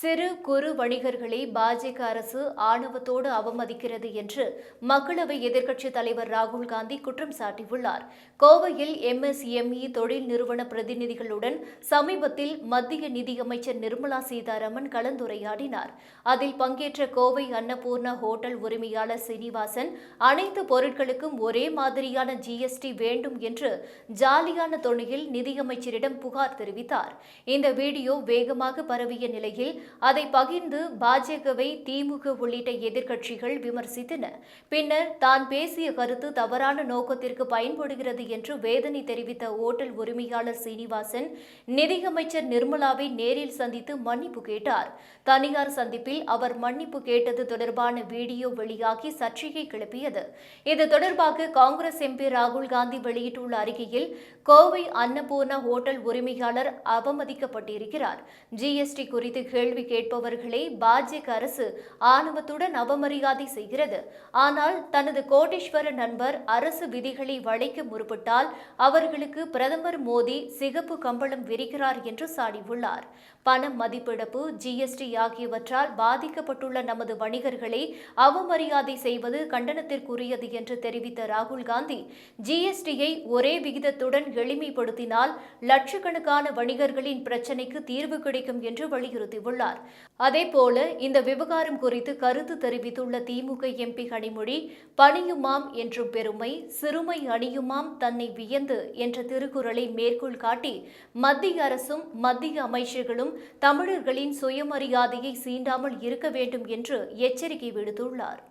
சிறு குறு வணிகர்களை பாஜக அரசு ஆணவத்தோடு அவமதிக்கிறது என்று மக்களவை எதிர்க்கட்சித் தலைவர் ராகுல் காந்தி குற்றம் சாட்டியுள்ளார். கோவையில் எம்எஸ்எம்இ தொழில் நிறுவன பிரதிநிதிகளுடன் சமீபத்தில் மத்திய நிதியமைச்சர் நிர்மலா சீதாராமன் கலந்துரையாடினார். அதில் பங்கேற்ற கோவை அன்னபூர்ணா ஹோட்டல் உரிமையாளர் சீனிவாசன் அனைத்து பொருட்களுக்கும் ஒரே மாதிரியான ஜிஎஸ்டி வேண்டும் என்று ஜாலியான தொனியில் நிதியமைச்சரிடம் புகார் தெரிவித்தார். இந்த வீடியோ வேகமாக பரவிய நிலையில் அதை பகிர்ந்து பாஜகவை திமுக உள்ளிட்ட எதிர்க்கட்சிகள் விமர்சித்தன. பின்னர் தான் பேசிய கருத்து தவறான நோக்கத்திற்கு பயன்படுகிறது என்று வேதனை தெரிவித்த ஓட்டல் உரிமையாளர் சீனிவாசன் நிதியமைச்சர் நிர்மலாவை நேரில் சந்தித்து மன்னிப்பு கேட்டார். தனியார் சந்திப்பில் அவர் மன்னிப்பு கேட்டது தொடர்பான வீடியோ வெளியாகி சர்ச்சையை கிளப்பியது. இது தொடர்பாக காங்கிரஸ் எம்பி ராகுல் காந்தி வெளியிட்டுள்ள அறிக்கையில் கோவை அன்னபூர்ணா ஹோட்டல் உரிமையாளர் அவமதிக்கப்பட்டிருக்கிறார். ஜிஎஸ்டி குறித்து கேள்வி கேட்பவர்களை பாஜக அரசு ஆணவத்துடன் அவமரியாதை செய்கிறது. ஆனால் தனது கோடீஸ்வர நண்பர் அரசு விதிகளை வளைக்க முற்பட்டால் அவர்களுக்கு பிரதமர் மோடி சிகப்பு கம்பளம் விரிக்கிறார் என்று சாடியுள்ளார். பண மதிப்பிழப்பு ஜிஎஸ்டி ஆகியவற்றால் பாதிக்கப்பட்டுள்ள நமது வணிகர்களை அவமரியாதை செய்வது கண்டனத்திற்குரியது என்று தெரிவித்த ராகுல் காந்தி ஜிஎஸ்டியை ஒரே விகிதத்துடன் எளிமைப்படுத்தினால் லட்சக்கணக்கான வணிகர்களின் பிரச்சினைக்கு தீர்வு கிடைக்கும் என்று வலியுறுத்தியுள்ளார். அதேபோல இந்த விவகாரம் குறித்து கருத்து தெரிவித்துள்ள திமுக எம்பி கனிமொழி பணியுமாம் என்றும் பெருமை சிறுமை அணியுமாம் தன்னை வியந்து என்ற திருக்குறளை மேற்கோள் காட்டி மத்திய அரசும் மத்திய அமைச்சர்களும் தமிழர்களின் சுயமரியாதையை சீண்டாமல் இருக்க வேண்டும் என்று எச்சரிக்கை விடுத்துள்ளார்.